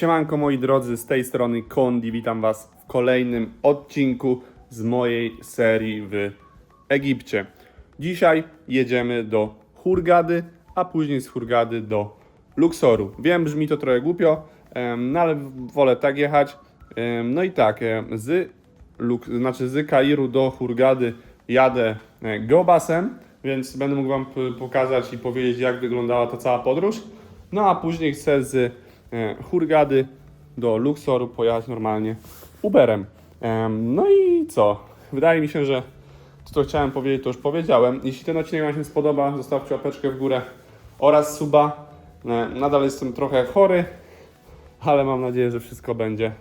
Siemanko moi drodzy, z tej strony Kondi, witam was w kolejnym odcinku z mojej serii w Egipcie. Dzisiaj jedziemy do Hurgady, a później z Hurgady do Luxoru. Wiem, brzmi to trochę głupio, no ale wolę tak jechać. No i tak, z, znaczy z Kairu do Hurgady jadę e, Gobasem, więc będę mógł wam pokazać i powiedzieć jak wyglądała ta cała podróż. No a później chcę z Hurgady do Luxoru pojechać normalnie Uberem. Em, No i co? Wydaje mi się, że to, co chciałem powiedzieć, to już powiedziałem. Jeśli ten odcinek Wam się spodoba, zostawcie łapeczkę w górę oraz suba. E, Nadal jestem trochę chory, ale mam nadzieję, że wszystko będzie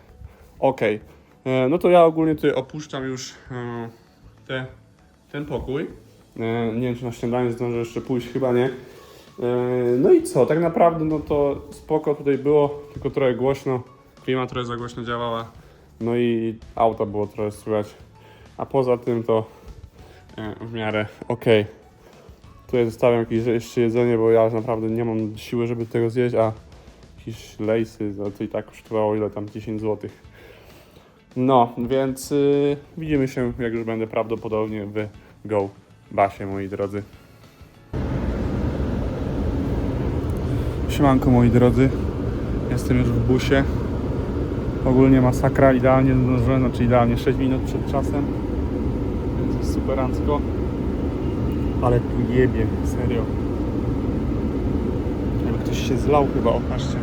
ok. E, No to ja ogólnie tutaj opuszczam już e, te, ten pokój. E, Nie wiem, czy na śniadanie zdążę jeszcze pójść, chyba nie. E, No i co, tak naprawdę no to spoko tutaj było, tylko trochę głośno. Klima trochę za głośno działała. No i auto było trochę słychać. A poza tym to e, w miarę ok. Tutaj zostawiam jakieś jeszcze jedzenie, bo ja naprawdę nie mam siły, żeby tego zjeść, a jakieś lejsy, no to i tak kosztowało ile tam 10 zł. No, więc y, widzimy się, jak już będę prawdopodobnie w Go Basie, moi drodzy. Siemanko, moi drodzy. Jestem już w busie. Ogólnie masakra, idealnie zdążyłem, znaczy idealnie 6 minut przed czasem. Więc jest superancko. Ale tu jebie, serio. Jakby ktoś się zlał chyba, opatrzcie.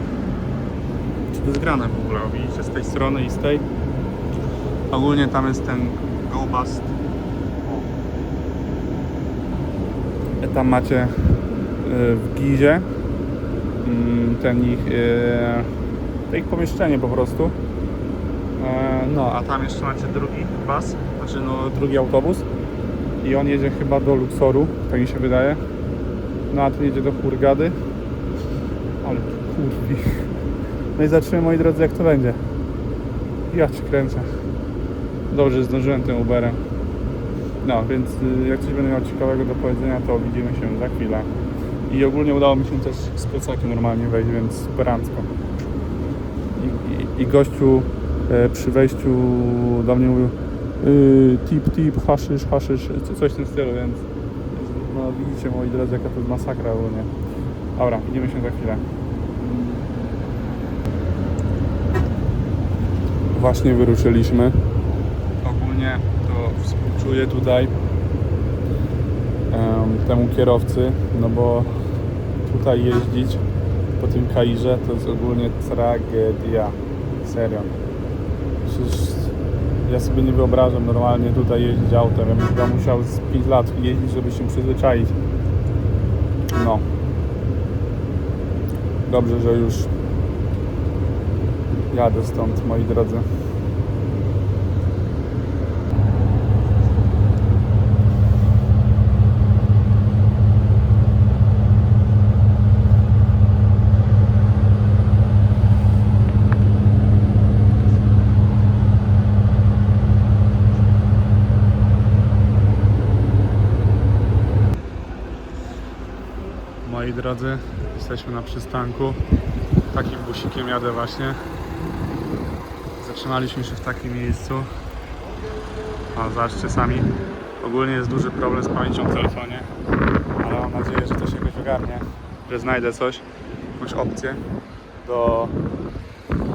Czy to jest grane w ogóle? Widzicie, z tej strony i z tej. Ogólnie tam jest ten Go Bust. O. Tam macie y, w Gizie ten ich, to ich pomieszczenie po prostu. E, No, a tam jeszcze macie drugi bus, znaczy no drugi autobus i on jedzie chyba do Luxoru, tak mi się wydaje. No a ten jedzie do Hurgady. Ale kurwi. No i zobaczymy moi drodzy jak to będzie. Ja ci kręcę. Dobrze, zdążyłem tym Uberem. No, więc y, jak coś będę miał ciekawego do powiedzenia, to widzimy się za chwilę. I ogólnie udało mi się też z plecakiem normalnie wejść, więc superancko. I, i, i gościu e, przy wejściu do mnie mówił y, tip, tip, haszysz, haszysz, co- coś w tym stylu, więc no widzicie moi drodzy, jaka to jest masakra ogólnie. Dobra, widzimy się za chwilę. Właśnie wyruszyliśmy. Ogólnie to współczuję tutaj temu kierowcy, no bo tutaj jeździć po tym Kairze to jest ogólnie tragedia. Serio. Przecież ja sobie nie wyobrażam normalnie tutaj jeździć autem. Ja bym chyba musiał z 5 lat jeździć, żeby się przyzwyczaić. No. Dobrze, że już jadę stąd, moi drodzy. Moi drodzy, jesteśmy na przystanku. Takim busikiem jadę właśnie. Zatrzymaliśmy się w takim miejscu. O, zobaczcie sami. Ogólnie jest duży problem z pamięcią w telefonie, ale mam nadzieję, że to się jakoś ogarnie, że znajdę coś, jakąś opcję do...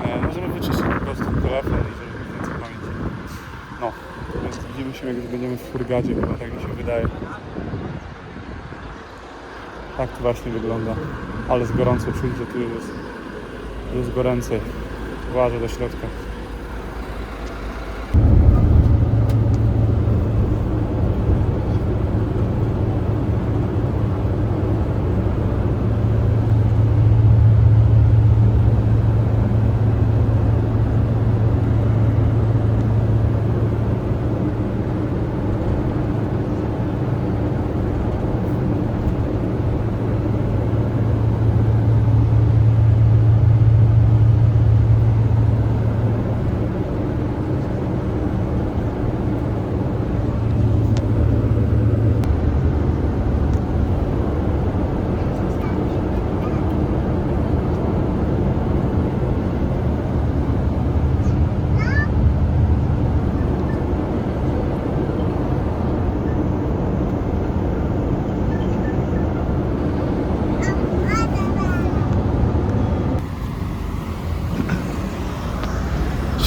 E, możemy wyczyścić po prostu telefon i żeby mieć więcej pamięci. No, więc widzimy się jak już będziemy w furgadzie, chyba tak mi się wydaje. Tak to właśnie wygląda. Ale z gorąco czuć, że tu jest, jest goręcej. Uważaj do środka.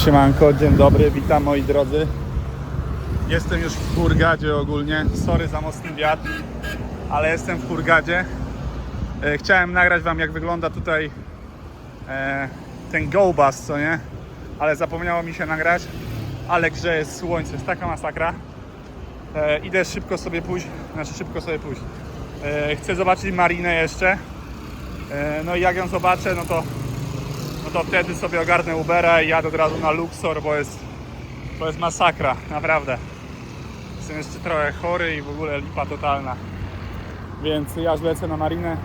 Siemanko, dzień dobry, witam moi drodzy. Jestem już w Hurgadzie ogólnie. Sorry za mocny wiatr, ale jestem w Hurgadzie. E, Chciałem nagrać Wam, jak wygląda tutaj e, ten go bus, co nie? Ale zapomniało mi się nagrać. Ale grzeje słońce, jest taka masakra. E, idę szybko sobie pójść, znaczy szybko sobie pójść. Chcę zobaczyć Marinę jeszcze. No i jak ją zobaczę, no to no to wtedy sobie ogarnę Ubera i jadę od razu na Luxor, bo jest, to jest masakra, naprawdę. Jestem jeszcze trochę chory i w ogóle lipa totalna. Więc ja już lecę na marinę,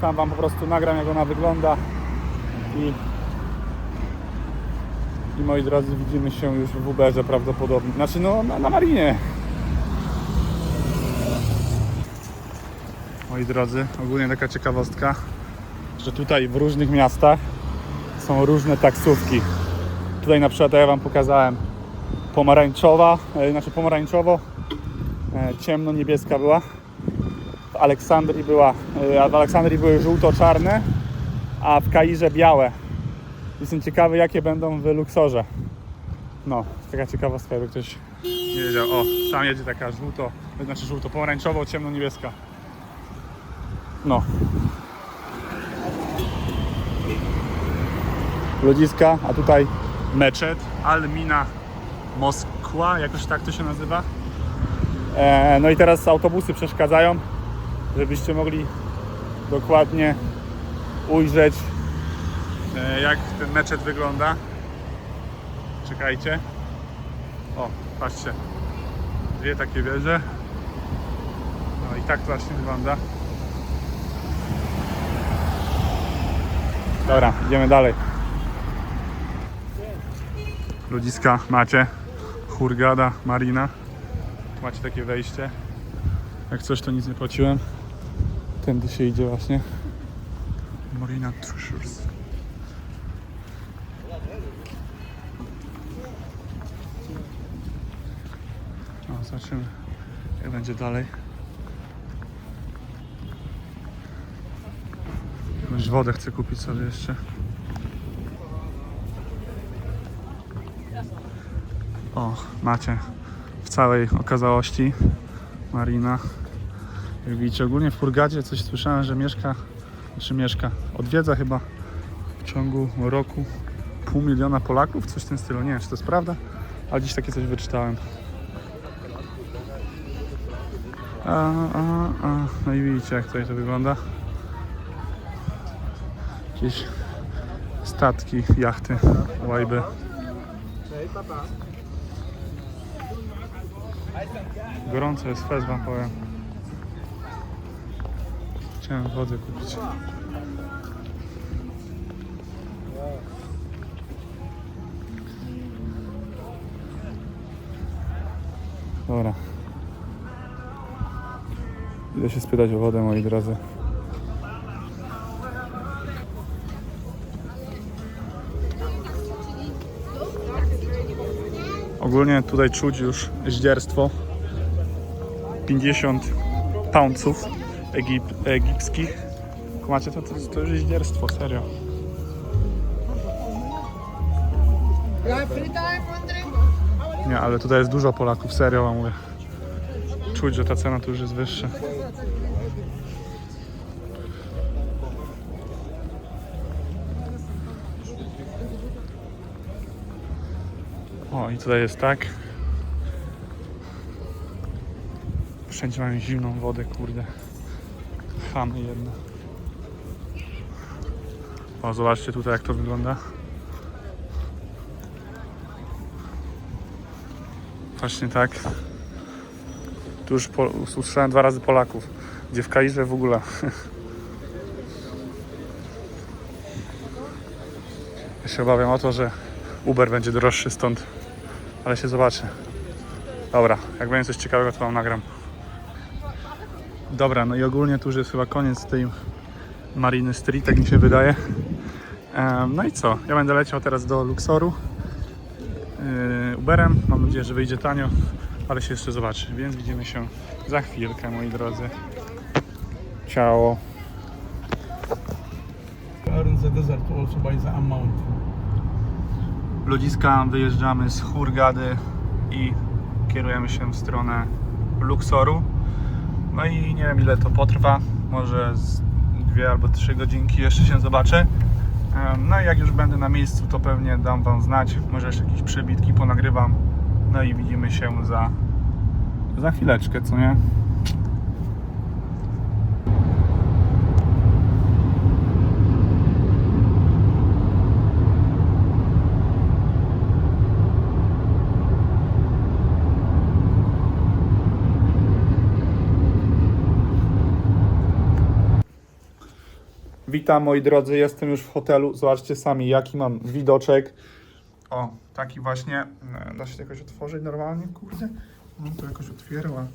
tam Wam po prostu nagram jak ona wygląda i, i moi drodzy widzimy się już w Uberze prawdopodobnie, znaczy no na, na marinie. Moi drodzy, ogólnie taka ciekawostka, że tutaj w różnych miastach są różne taksówki. Tutaj na przykład ja Wam pokazałem pomarańczowa, e, znaczy pomarańczowo, e, ciemno-niebieska była. W Aleksandrii była, e, a w Aleksandrii były żółto-czarne, a w Kairze białe. Jestem ciekawy jakie będą w Luxorze. No, taka ciekawostka, jakby ktoś nie wiedział. O, tam jedzie taka żółto, znaczy żółto-pomarańczowo, ciemno-niebieska. No, ludziska, a tutaj meczet Almina Moskwa, jakoś tak to się nazywa. E, no i teraz autobusy przeszkadzają, żebyście mogli dokładnie ujrzeć e, jak ten meczet wygląda. Czekajcie. O, patrzcie. Dwie takie wieże. No i tak to właśnie wygląda. Dobra, idziemy dalej. Ludziska macie. Hurgada, Marina. Macie takie wejście. Jak coś to nic nie płaciłem. Tędy się idzie właśnie. Marina Treasures. No, zobaczymy jak będzie dalej. Jakąś wodę chcę kupić sobie jeszcze. O, macie w całej okazałości Marina. Jak widzicie, ogólnie w Hurgadzie coś słyszałem, że mieszka, czy mieszka, odwiedza chyba w ciągu roku pół miliona Polaków, coś w tym stylu. Nie wiem, czy to jest prawda, ale dziś takie coś wyczytałem. A, a, a. No i widzicie, jak tutaj to wygląda. Jakieś statki, jachty, łajby. Gorąco jest fest, wam powiem. Chciałem wodę kupić. Dobra. Idę się spytać o wodę, moi drodzy. Ogólnie tutaj czuć już zdzierstwo. 50 poundsów egip, egipskich. Macie to, to, to już zdzierstwo, serio. Nie, ale tutaj jest dużo Polaków, serio wam mówię. Czuć, że ta cena tu już jest wyższa. O, i tutaj jest tak. Wszędzie mają zimną wodę, kurde. Chamy jedne. O, zobaczcie tutaj jak to wygląda. Właśnie tak. Tu już po, usłyszałem dwa razy Polaków, gdzie w Kairze w ogóle. Ja się obawiam o to, że Uber będzie droższy stąd, ale się zobaczy. Dobra, jak będzie coś ciekawego, to wam nagram. Dobra, no i ogólnie tu już jest chyba koniec tej Mariny Street, tak mi się wydaje. No i co? Ja będę leciał teraz do Luxoru yy, Uberem. Mam nadzieję, że wyjdzie tanio, ale się jeszcze zobaczy. Więc widzimy się za chwilkę, moi drodzy. Ciao. the desert also by the. Ludziska wyjeżdżamy z Hurgady i kierujemy się w stronę Luxoru. No i nie wiem ile to potrwa, może z dwie albo trzy godzinki jeszcze się zobaczę. No i jak już będę na miejscu, to pewnie dam Wam znać, może jeszcze jakieś przebitki ponagrywam. No i widzimy się za, za chwileczkę, co nie? Witam moi drodzy, jestem już w hotelu. Zobaczcie sami jaki mam widoczek. O, taki właśnie. E, Da się to jakoś otworzyć normalnie, kurde? No to jakoś otwierała.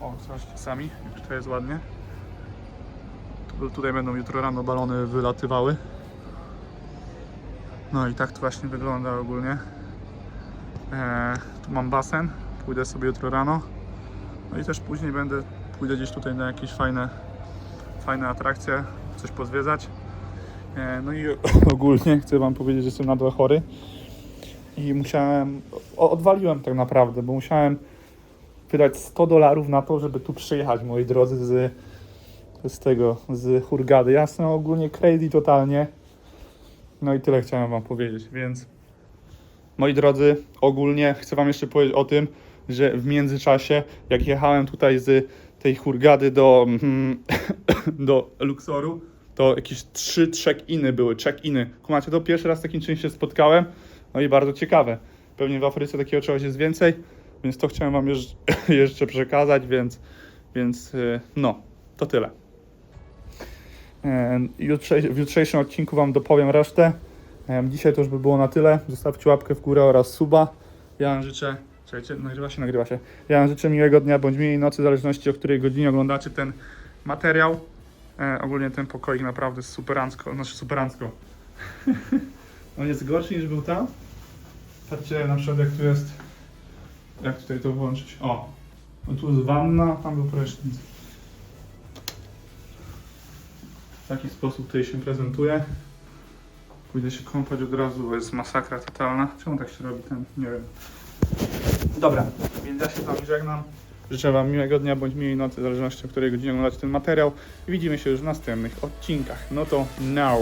O, zobaczcie sami, jak tutaj jest ładnie. Tu- Tutaj będą jutro rano balony wylatywały. No i tak to właśnie wygląda ogólnie. E, tu mam basen, pójdę sobie jutro rano. No i też później będę, pójdę gdzieś tutaj na jakieś fajne, fajne atrakcje, coś pozwiedzać. E, No i ogólnie chcę Wam powiedzieć, że jestem nadal chory i musiałem, odwaliłem tak naprawdę, bo musiałem wydać 100 dolarów na to, żeby tu przyjechać, moi drodzy, z, z tego, z Hurgady. Ja jestem ogólnie crazy totalnie. No i tyle chciałem Wam powiedzieć, więc moi drodzy, ogólnie chcę Wam jeszcze powiedzieć o tym, że w międzyczasie, jak jechałem tutaj z tej Hurgady do, mm, do Luxoru, to jakieś trzy check-iny były, check-iny. Kumacie, to pierwszy raz z takim czymś się spotkałem, no i bardzo ciekawe. Pewnie w Afryce takiego czegoś jest więcej, więc to chciałem Wam jeż- jeszcze przekazać, więc, więc y, no, to tyle. E, w jutrzejszym odcinku Wam dopowiem resztę. Em, Dzisiaj to już by było na tyle. Zostawcie łapkę w górę oraz suba. Ja wam życzę. Czekajcie, nagrywa się, nagrywa się. Ja wam życzę miłego dnia bądź miłej nocy, w zależności o której godzinie oglądacie ten materiał. E, ogólnie ten pokoik naprawdę jest superancko, znaczy superancko. On jest gorszy niż był tam. Patrzcie na przykład jak tu jest. Jak tutaj to włączyć? O! No tu jest wanna, tam był prysznic. W taki sposób tutaj się prezentuje. Pójdę się kąpać od razu, bo jest masakra totalna. Czemu tak się robi ten? Nie wiem. Dobra, więc ja się z wami żegnam. Życzę wam miłego dnia bądź miłej nocy, w zależności o której godzinie oglądacie ten materiał. Widzimy się już w następnych odcinkach. No to now.